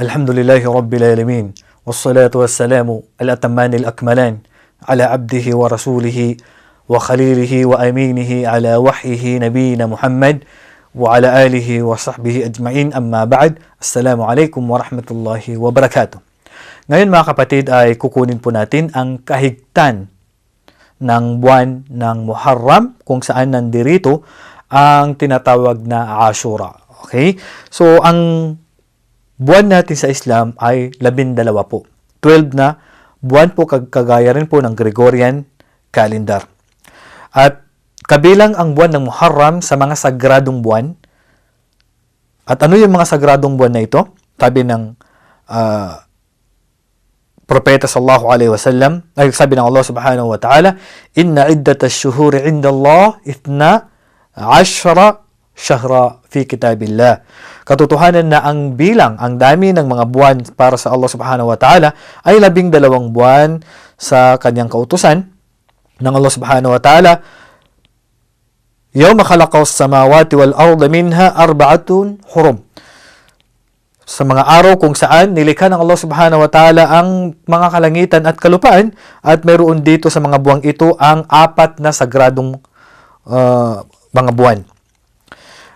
الحمد لله رب العالمين والصلاة والسلام الأتمان الأكملان على عبده ورسوله وخليله وأمينه على وحيه نبينا محمد وعلى آله وصحبه أجمعين أما بعد السلام عليكم ورحمة الله وبركاته Ngayon mga kapatid ay kukunin po natin ang kahigtan ng buwan ng Muharram kung saan nandirito ang tinatawag na Ashura. Okay? So, ang buwan natin sa Islam ay labindalawa po. 12 na buwan po kagaya rin po ng Gregorian calendar. At kabilang ang buwan ng Muharram sa mga sagradong buwan. At ano yung mga sagradong buwan na ito? Sabi ng uh, Propeta sallallahu alaihi wasallam, ay sabi ng Allah subhanahu wa ta'ala, Inna iddat ash-shuhuri 'inda Allah 12 shahra fi kitabillah. Katotohanan na ang bilang, ang dami ng mga buwan para sa Allah subhanahu wa ta'ala ay labing dalawang buwan sa kanyang kautusan ng Allah subhanahu wa ta'ala. Yawma khalaqaw samawati wal arda minha arba'atun hurum. Sa mga araw kung saan nilikha ng Allah subhanahu wa ta'ala ang mga kalangitan at kalupaan at mayroon dito sa mga buwang ito ang apat na sagradong uh, mga buwan.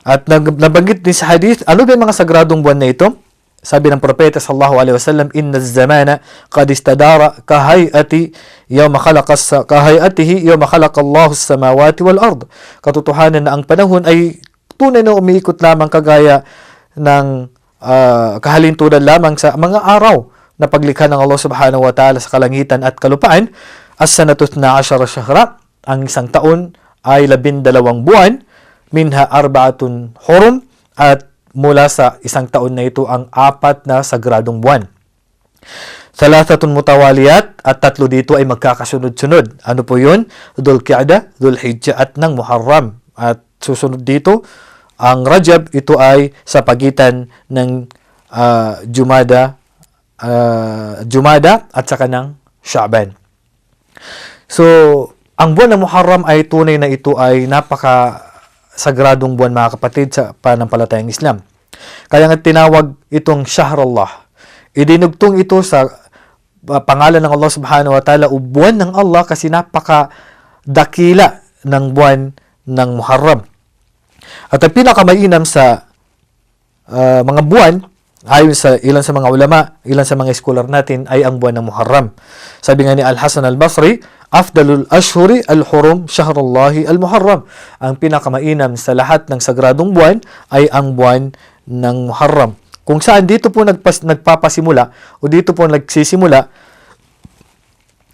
At nabanggit din sa hadith, ano ba yung mga sagradong buwan na ito? Sabi ng propeta sallallahu alaihi wasallam, "Inna az-zamana qad istadara ka hayati yawma khalaqa as- ka hayatihi yawma khalaqa Allahu as-samawati wal ard." Katotohanan na ang panahon ay tunay na umiikot lamang kagaya ng uh, kahalintunan lamang sa mga araw na paglikha ng Allah subhanahu wa ta'ala sa kalangitan at kalupaan. As-sanatut na asyara ang isang taon ay labindalawang buwan, minha arbaatun hurum, at mula sa isang taon na ito ang apat na sagradong buwan. Salasatun mutawaliyat at tatlo dito ay magkakasunod-sunod. Ano po yun? Dhul Qi'dah, Dhul Hijjah at ng Muharram. At susunod dito, ang Rajab ito ay sa pagitan ng ah, Jumada, ah, Jumada at saka ng Sha'ban. So, ang buwan ng Muharram ay tunay na ito ay napaka sagradong buwan mga kapatid sa panampalatayang Islam. Kaya nga tinawag itong Shahrullah. Idinugtong ito sa uh, pangalan ng Allah subhanahu wa ta'ala o buwan ng Allah kasi napaka dakila ng buwan ng Muharram. At ang pinakamainam sa uh, mga buwan, ayon sa ilan sa mga ulama, ilan sa mga scholar natin, ay ang buwan ng Muharram. Sabi nga ni Al-Hasan al-Basri, Afdalul ashhuri al-hurum shahrullahi al-muharram. Ang pinakamainam sa lahat ng sagradong buwan ay ang buwan ng Muharram. Kung saan dito po nagpas, nagpapasimula o dito po nagsisimula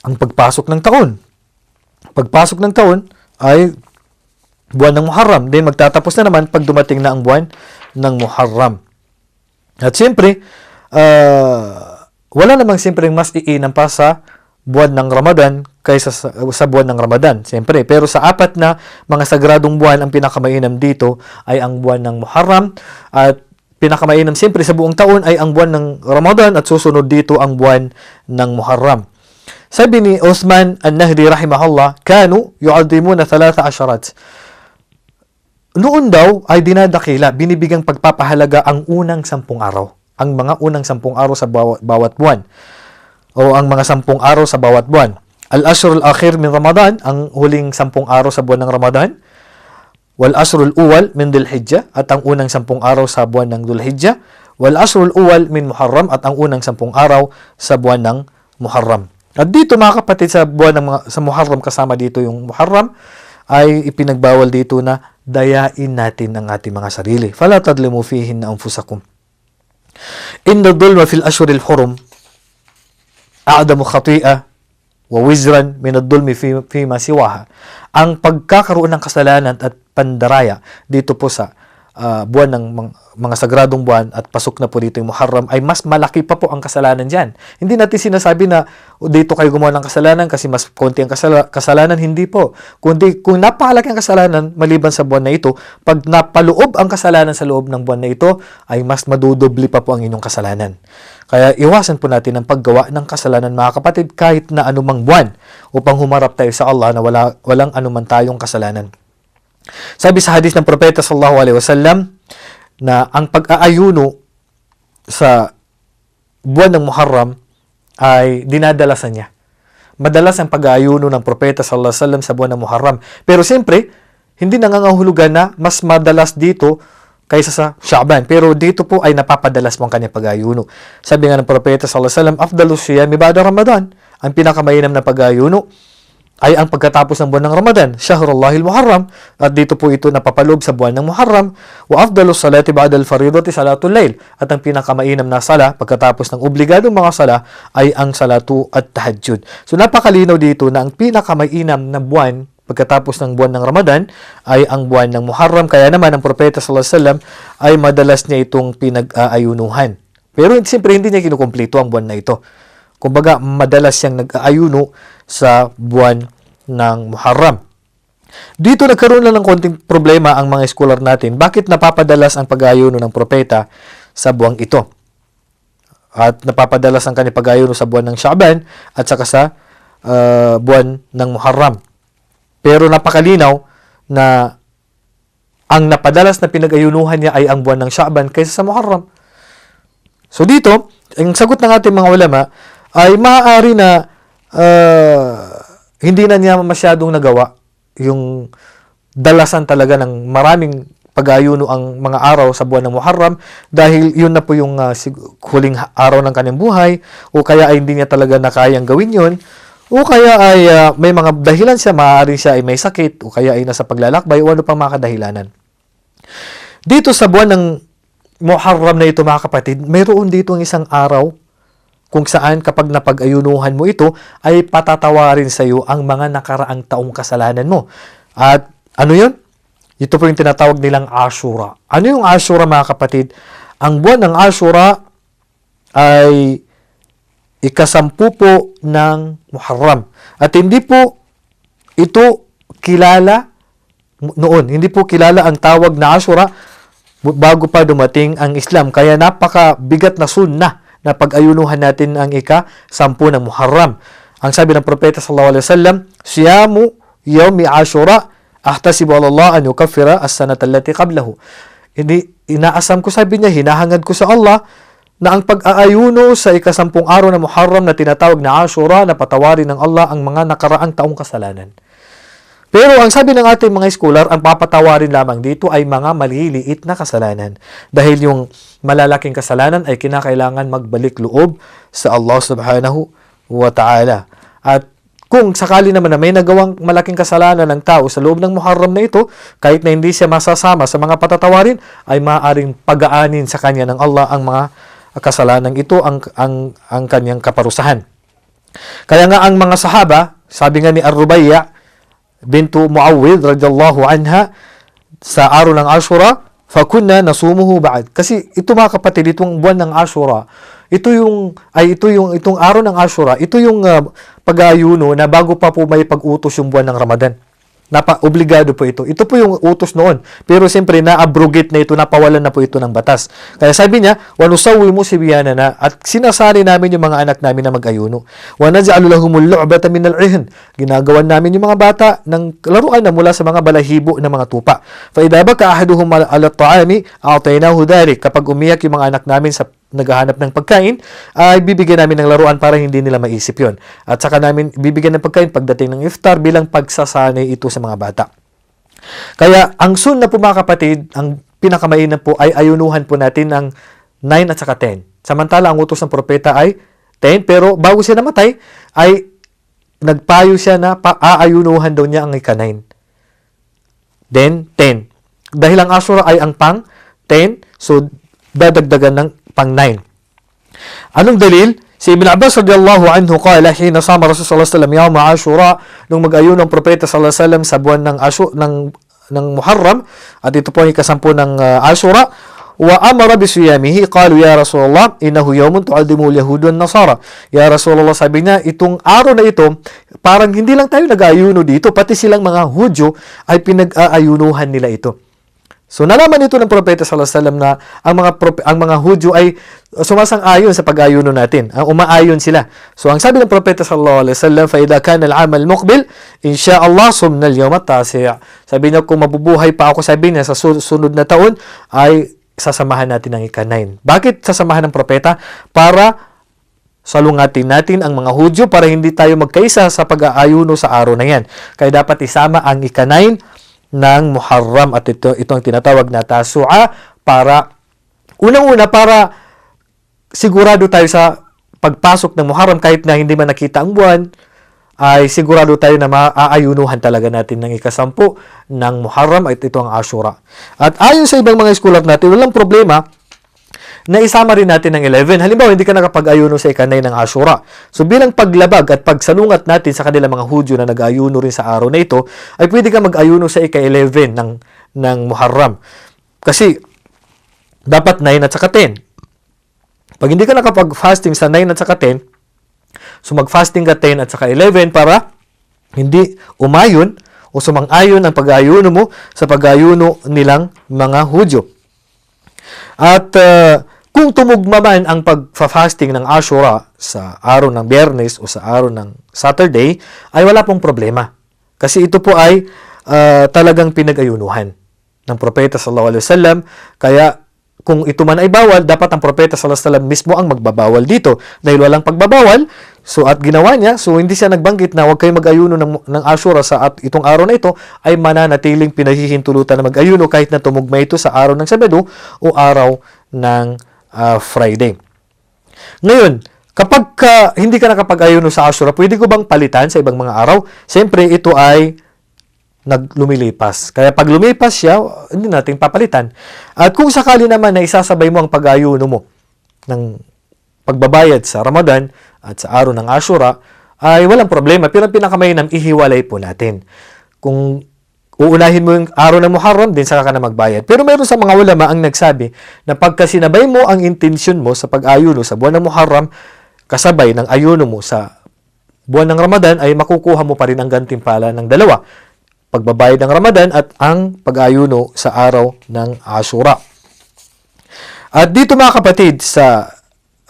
ang pagpasok ng taon. Pagpasok ng taon ay buwan ng Muharram. Then magtatapos na naman pag dumating na ang buwan ng Muharram. At siyempre, uh, wala namang siyempre mas iinam pa sa buwan ng Ramadan kaysa sa, sa buwan ng Ramadan. Siyempre, pero sa apat na mga sagradong buwan, ang pinakamainam dito ay ang buwan ng Muharram at pinakamainam siyempre sa buong taon ay ang buwan ng Ramadan at susunod dito ang buwan ng Muharram. Sabi ni Uthman An-Nahdi rahimahullah, kanu thalatha asharat. Noon daw ay dinadakila, binibigang pagpapahalaga ang unang sampung araw. Ang mga unang sampung araw sa bawat, bawat buwan. O ang mga sampung araw sa bawat buwan. Al-Ashr al-Akhir min Ramadan, ang huling sampung araw sa buwan ng Ramadan. Wal Ashr al-Uwal min Dhul Hijjah, at ang unang sampung araw sa buwan ng Dhul Hijjah. Wal Ashr al-Uwal min Muharram, at ang unang sampung araw sa buwan ng Muharram. At dito mga kapatid sa buwan ng mga, sa Muharram kasama dito yung Muharram ay ipinagbawal dito na dayain natin ang ating mga sarili. Fala tadlimu fihin na anfusakum. Inna dhulma fil ashhuril hurum a'damu khati'a wa wizran min ad-dulmi fi, fi siwaha. Ang pagkakaroon ng kasalanan at pandaraya dito po sa ah, buwan ng mga, sagradong buwan at pasok na po dito yung Muharram ay mas malaki pa po ang kasalanan diyan. Hindi natin sinasabi na "O, dito kayo gumawa ng kasalanan kasi mas konti ang kasala- kasalanan, hindi po. Kundi kung napakalaki ang kasalanan maliban sa buwan na ito, pag napaloob ang kasalanan sa loob ng buwan na ito, ay mas madudubli pa po ang inyong kasalanan. Kaya iwasan po natin ang paggawa ng kasalanan mga kapatid kahit na anumang buwan upang humarap tayo sa Allah na wala, walang anuman tayong kasalanan. Sabi sa hadith ng propeta sallallahu alaihi wasallam na ang pag-aayuno sa buwan ng Muharram ay dinadalasan niya. Madalas ang pag-aayuno ng propeta sallallahu alaihi wasallam sa buwan ng Muharram. Pero siyempre, hindi nangangahulugan na mas madalas dito kaysa sa Sha'ban. Pero dito po ay napapadalas mo ang kanyang pag-ayuno. Sabi nga ng propeta sallallahu alaihi wasallam, "Afdalus siyami ba'da Ramadan." Ang pinakamainam na pag-ayuno ay ang pagkatapos ng buwan ng Ramadan, Shahrullahil Muharram, at dito po ito napapalob sa buwan ng Muharram, wa afdalus salati ba'da al-faridati salatul layl, at ang pinakamainam na sala pagkatapos ng obligadong mga sala ay ang salatu at tahajjud. So napakalinaw dito na ang pinakamainam na buwan pagkatapos ng buwan ng Ramadan ay ang buwan ng Muharram. Kaya naman ang propeta sallallahu alaihi wasallam ay madalas niya itong pinag-aayunuhan. Pero siyempre hindi niya kinukumpleto ang buwan na ito. Kumbaga, madalas siyang nag-aayuno sa buwan ng Muharram. Dito nagkaroon lang ng konting problema ang mga scholar natin. Bakit napapadalas ang pag-aayuno ng propeta sa buwang ito? At napapadalas ang kanyang pag-aayuno sa buwan ng Sha'ban at saka sa uh, buwan ng Muharram. Pero napakalinaw na ang napadalas na pinag-ayunuhan niya ay ang buwan ng Sha'ban kaysa sa Muharram. So dito, ang sagot ng ating mga ulama ay maaari na uh, hindi na niya masyadong nagawa yung dalasan talaga ng maraming pag-ayuno ang mga araw sa buwan ng Muharram dahil yun na po yung uh, huling araw ng kanyang buhay o kaya ay hindi niya talaga nakayang gawin yun o kaya ay uh, may mga dahilan siya, maaari siya ay may sakit o kaya ay nasa paglalakbay o ano pang mga kadahilanan. Dito sa buwan ng Muharram na ito mga kapatid, mayroon dito ang isang araw kung saan kapag napag-ayunuhan mo ito, ay patatawarin sa iyo ang mga nakaraang taong kasalanan mo. At ano yun? Ito po yung tinatawag nilang Ashura. Ano yung Ashura mga kapatid? Ang buwan ng Ashura ay ikasampu po ng Muharram. At hindi po ito kilala noon. Hindi po kilala ang tawag na Ashura bago pa dumating ang Islam. Kaya napaka-bigat na sunnah na pag-ayunuhan natin ang ika-sampu ng Muharram. Ang sabi ng Propeta sallallahu alaihi wasallam, "Siyamu yawmi Ashura ahtasibu ala Allah an yukaffira as-sanata allati qablahu." Hindi inaasam ko sabi niya, hinahangad ko sa Allah na ang pag-aayuno sa ikasampung araw ng Muharram na tinatawag na Ashura na patawarin ng Allah ang mga nakaraang taong kasalanan. Pero ang sabi ng ating mga scholar, ang papatawarin lamang dito ay mga maliliit na kasalanan. Dahil yung malalaking kasalanan ay kinakailangan magbalik loob sa Allah subhanahu wa ta'ala. At kung sakali naman na may nagawang malaking kasalanan ng tao sa loob ng Muharram na ito, kahit na hindi siya masasama sa mga patatawarin, ay maaaring pagaanin sa kanya ng Allah ang mga kasalanan ito, ang, ang, ang kanyang kaparusahan. Kaya nga ang mga sahaba, sabi nga ni Ar-Rubayya, bintu Muawwid radhiyallahu anha sa araw ng Ashura, fakunna nasumuhu ba'd. Kasi ito mga kapatid, itong buwan ng Ashura, ito yung ay ito yung itong araw ng Ashura, ito yung uh, pag-aayuno na bago pa po may pag-utos yung buwan ng Ramadan. Napa, obligado po ito. Ito po yung utos noon. Pero siyempre, na-abrogate na ito, napawalan na po ito ng batas. Kaya sabi niya, wanusawi mo si Biyana na at sinasali namin yung mga anak namin na mag-ayuno. Wanaja'alu lahumul lu'bata min al-ihn. Ginagawan namin yung mga bata ng laruan na mula sa mga balahibo ng mga tupa. Fa idha baka ahaduhum ala ta'ami, a'taynahu dhalik. Kapag umiyak yung mga anak namin sa naghahanap ng pagkain, ay bibigyan namin ng laruan para hindi nila maisip yon. At saka namin bibigyan ng pagkain pagdating ng iftar bilang pagsasanay ito sa mga bata. Kaya ang sun na po mga kapatid, ang pinakamainam po ay ayunuhan po natin ng 9 at saka 10. Samantala ang utos ng propeta ay 10 pero bago siya namatay ay nagpayo siya na aayunuhan daw niya ang ika-9. Then 10. Dahil ang Ashura ay ang pang 10, so dadagdagan ng pang 9. Anong dalil? Si Ibn Abbas radiyallahu anhu qala hina sama Rasul sallallahu alaihi wasallam yawm Ashura nung mag-ayun ng propeta sallallahu alaihi wasallam sa buwan ng Ashu ng ng Muharram at ito po ay kasampu ng uh, Ashura wa amara bi siyamihi qalu ya Rasulullah innahu yawmun tu'addimu al-yahud wan nasara ya Rasulullah sabi niya itong araw na ito parang hindi lang tayo nag-aayuno dito pati silang mga Hudyo ay pinag-aayunuhan nila ito So nalaman ito ng propeta sallallahu alaihi wasallam na ang mga ang mga Hudyo ay sumasang-ayon sa pag-ayuno natin. Ang umaayon sila. So ang sabi ng propeta sallallahu alaihi wasallam, "Fa idha kana al-'am al-muqbil, insya Allah sumna al-yawm at-tasi'." Sabi niya kung mabubuhay pa ako sabi niya sa sunod na taon ay sasamahan natin ng ika-9. Bakit sasamahan ng propeta? Para salungatin natin ang mga Hudyo para hindi tayo magkaisa sa pag-aayuno sa araw na yan. Kaya dapat isama ang ika-9 ng Muharram at ito, ito ang tinatawag na Tasu'a para unang-una para sigurado tayo sa pagpasok ng Muharram kahit na hindi man nakita ang buwan ay sigurado tayo na maaayunuhan talaga natin ng ikasampu ng Muharram at ito ang Ashura. At ayon sa ibang mga scholar natin, walang problema na isama rin natin ng 11. Halimbawa, hindi ka nakapag-ayuno sa ikanay ng Ashura. So bilang paglabag at pagsalungat natin sa kanilang mga Hudyo na nag-ayuno rin sa araw na ito, ay pwede ka mag-ayuno sa ika-11 ng, ng Muharram. Kasi dapat 9 at saka 10. Pag hindi ka nakapag-fasting sa 9 at saka 10, so mag-fasting ka 10 at saka 11 para hindi umayon o sumang-ayon ang pag-ayuno mo sa pag-ayuno nilang mga Hudyo. At uh, kung tumugma man ang pag-fasting ng Ashura sa araw ng Biyernes o sa araw ng Saturday, ay wala pong problema. Kasi ito po ay uh, talagang pinag-ayunuhan ng Propeta sallallahu alaihi wasallam. Kaya kung ito man ay bawal, dapat ang Propeta sallallahu alaihi wasallam mismo ang magbabawal dito. Dahil walang pagbabawal, so at ginawa niya, so hindi siya nagbanggit na huwag kayo mag-ayuno ng, ng Ashura sa at itong araw na ito ay mananatiling pinahihintulutan na mag-ayuno kahit na tumugma ito sa araw ng Sabado o araw ng uh, Friday. Ngayon, kapag ka, hindi ka nakapag-ayuno sa Ashura, pwede ko bang palitan sa ibang mga araw? Siyempre, ito ay naglumilipas. Kaya pag lumipas siya, hindi natin papalitan. At kung sakali naman na isasabay mo ang pag-ayuno mo ng pagbabayad sa Ramadan at sa araw ng Ashura, ay walang problema. Pero pinakamainam, ihiwalay po natin. Kung uunahin mo yung araw ng Muharram, din saka ka na magbayad. Pero meron sa mga ulama ang nagsabi na pagka sinabay mo ang intensyon mo sa pag-ayuno sa buwan ng Muharram, kasabay ng ayuno mo sa buwan ng Ramadan, ay makukuha mo pa rin ang gantimpala ng dalawa pagbabayad ng Ramadan at ang pag-ayuno sa araw ng Ashura. At dito mga kapatid, sa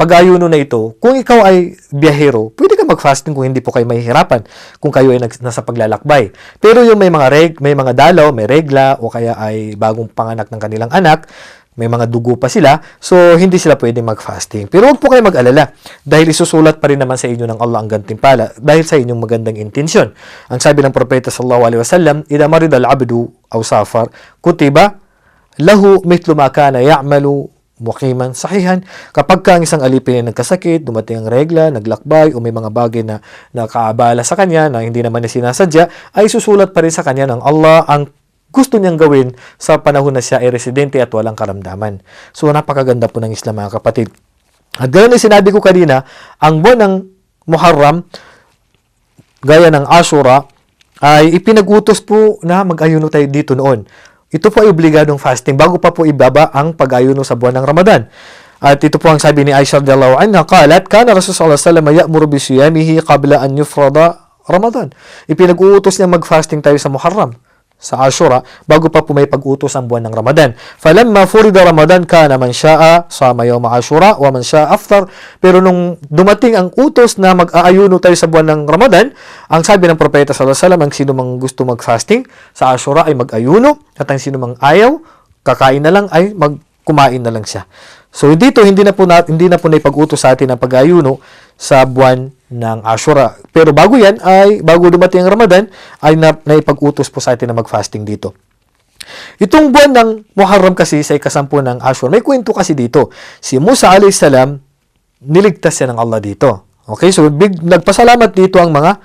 pag-ayuno na ito, kung ikaw ay biyahero, pwede ka mag-fasting kung hindi po kayo mahihirapan, kung kayo ay nasa paglalakbay. Pero yung may mga reg, may mga dalaw, may regla, o kaya ay bagong panganak ng kanilang anak, may mga dugo pa sila, so hindi sila pwedeng mag-fasting. Pero huwag po kayo mag-alala dahil isusulat pa rin naman sa inyo ng Allah ang gantimpala dahil sa inyong magandang intensyon. Ang sabi ng propeta sallallahu alaihi wasallam, "Idza marida al-'abdu aw safar, kutiba lahu mithlu ma kana ya'malu muqiman sahihan. Kapag ka ang isang alipin ay nagkasakit, dumating ang regla, naglakbay, o may mga bagay na nakaabala sa kanya na hindi naman niya sinasadya, ay susulat pa rin sa kanya ng Allah ang gusto niyang gawin sa panahon na siya ay residente at walang karamdaman. So, napakaganda po ng Islam mga kapatid. At ganoon ay sinabi ko kanina, ang buwan ng Muharram, gaya ng Ashura, ay ipinag-utos po na mag-ayuno tayo dito noon. Ito po ay obligadong fasting bago pa po ibaba ang pag-ayuno sa buwan ng Ramadan. At ito po ang sabi ni Aisha radhiyallahu anha, qalat kana Rasulullah sallallahu alaihi wasallam ya'muru bi siyamihi qabla an yufrada Ramadan. Ipinag-uutos niya mag-fasting tayo sa Muharram sa Ashura bago pa po may pag-utos ang buwan ng Ramadan. Falamma furida Ramadan kana man syaa sama yawm Ashura wa man syaa aftar. Pero nung dumating ang utos na mag-aayuno tayo sa buwan ng Ramadan, ang sabi ng propeta sallallahu alaihi wasallam ang sino mang gusto mag-fasting sa Ashura ay mag-ayuno at ang sino mang ayaw kakain na lang ay magkumain na lang siya. So dito hindi na po na, hindi na po naipag-utos sa atin ang pag-ayuno sa buwan ng Ashura. Pero bago yan, ay bago dumating ang Ramadan, ay na, naipag-utos po sa atin na mag-fasting dito. Itong buwan ng Muharram kasi sa ikasampu ng Ashura, may kwento kasi dito. Si Musa alayhis niligtas siya ng Allah dito. Okay, so big, nagpasalamat dito ang mga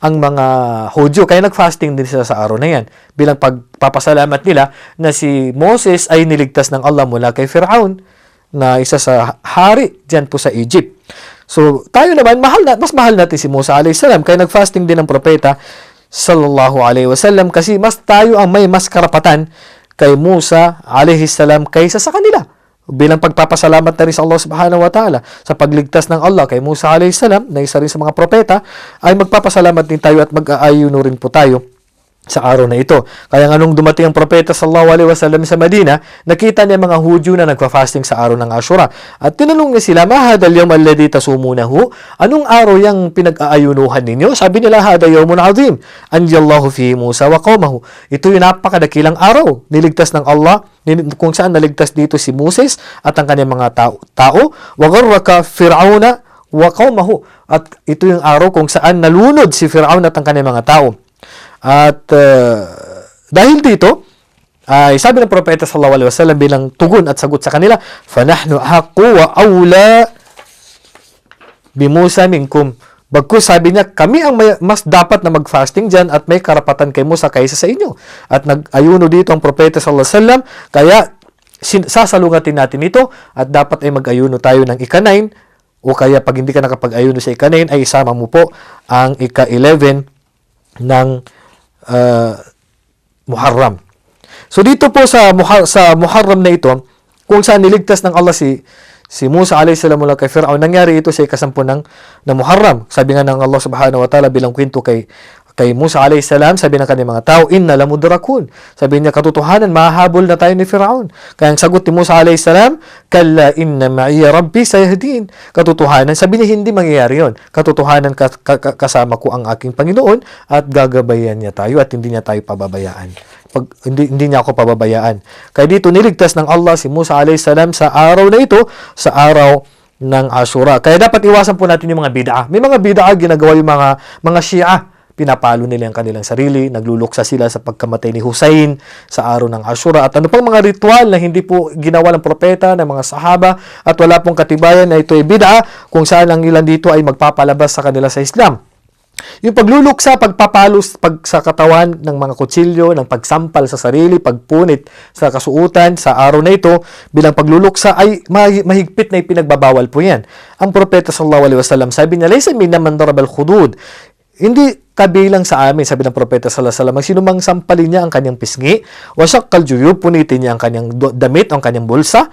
ang mga Hudyo. Kaya nag-fasting din sila sa araw na yan. Bilang pagpapasalamat nila na si Moses ay niligtas ng Allah mula kay Pharaoh na isa sa hari dyan po sa Egypt. So, tayo naman, mahal na, mas mahal natin si Musa alayhis salam. Kaya nag-fasting din ang propeta sallallahu alayhi wasallam kasi mas tayo ang may mas karapatan kay Musa alayhis salam kaysa sa kanila. Bilang pagpapasalamat na rin sa Allah subhanahu wa ta'ala sa pagligtas ng Allah kay Musa alayhis salam na isa rin sa mga propeta ay magpapasalamat din tayo at mag-aayuno rin po tayo sa araw na ito. Kaya nga nung dumating ang propeta sallallahu alaihi wasallam sa Madina, nakita niya mga Hudyo na nagfa-fasting sa araw ng Ashura. At tinanong niya sila, "Ma hadal yawm alladhi tasumunahu?" Anong araw yang pinag-aayunuhan ninyo? Sabi nila, "Hada yawmun azim, anjallahu fi Musa wa qaumahu." Ito yung napakadakilang araw. Niligtas ng Allah kung saan naligtas dito si Moses at ang kanyang mga tao. tao. Wa fir'auna wa qaumahu. At ito yung araw kung saan nalunod si Firaun at ang kanyang mga tao. At uh, dahil dito, ay sabi ng propeta sallallahu alaihi wasallam bilang tugon at sagot sa kanila, "Fanahnu haqqu wa awla bi Musa minkum." Bagkus sabi niya, kami ang may, mas dapat na mag-fasting dyan at may karapatan kay Musa kaysa sa inyo. At nag-ayuno dito ang propeta sallallahu alaihi wasallam, kaya sin- sasalungatin natin ito at dapat ay mag-ayuno tayo ng ika-9 o kaya pag hindi ka nakapag-ayuno sa ika-9 ay isama mo po ang ika-11 ng uh, Muharram. So dito po sa Muhar- sa Muharram na ito, kung saan niligtas ng Allah si si Musa alayhi salam mula kay Firaun, nangyari ito sa ikasampu ng, ng Muharram. Sabi nga ng Allah subhanahu wa ta'ala bilang kwento kay kay Musa salam, sabi ng kanyang mga tao, inna lamudrakun. Sabi niya, katotohanan, mahahabol na tayo ni Firaun. Kaya ang sagot ni Musa salam, kalla inna ma'iya rabbi sayahdin. Katotohanan, sabi niya, hindi mangyayari yon. Katotohanan, ka- ka- kasama ko ang aking Panginoon at gagabayan niya tayo at hindi niya tayo pababayaan. Pag, hindi, hindi niya ako pababayaan. Kaya dito niligtas ng Allah si Musa salam sa araw na ito, sa araw ng Ashura. Kaya dapat iwasan po natin yung mga bid'ah. May mga bid'ah ginagawa yung mga mga Shia pinapalo nila ang kanilang sarili, nagluluksa sila sa pagkamatay ni Hussein sa araw ng Ashura at ano pang mga ritual na hindi po ginawa ng propeta, ng mga sahaba at wala pong katibayan na ito ay bid'a kung saan ang ilan dito ay magpapalabas sa kanila sa Islam. Yung pagluluksa, pagpapalos pag sa katawan ng mga kutsilyo, ng pagsampal sa sarili, pagpunit sa kasuutan sa araw na ito bilang pagluluksa ay mahigpit na ipinagbabawal po yan. Ang propeta sallallahu alaihi wasallam sabi niya, "Laysa minna man darabal khudud." Hindi kabilang sa amin, sabi ng propeta sallallahu alaihi wasallam, sino mang sampalin niya ang kanyang pisngi, wasakkal juyub, punitin niya ang kanyang damit, ang kanyang bulsa,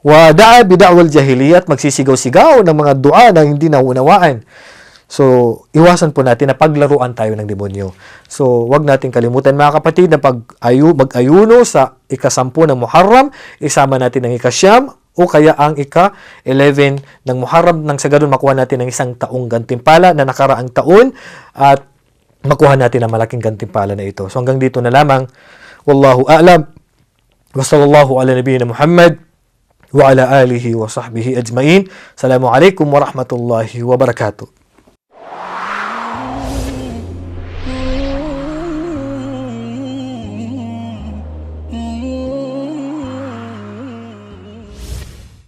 wa da'a bid'awal jahiliyat, magsisigaw-sigaw ng mga dua na hindi naunawaan. So, iwasan po natin na paglaruan tayo ng demonyo. So, wag natin kalimutan mga kapatid na pag ayu, mag-ayuno sa ikasampu ng Muharram, isama natin ang ikasyam o kaya ang ika-11 ng Muharram nang sa ganun makuha natin ang isang taong gantimpala na nakaraang taon at makuha natin ang malaking gantimpala na ito. So, hanggang dito na lamang. Wallahu a'lam. Wa sallallahu ala nabiyyina Muhammad wa ala alihi wa sahbihi ajma'in. Assalamu alaikum wa rahmatullahi wa barakatuh.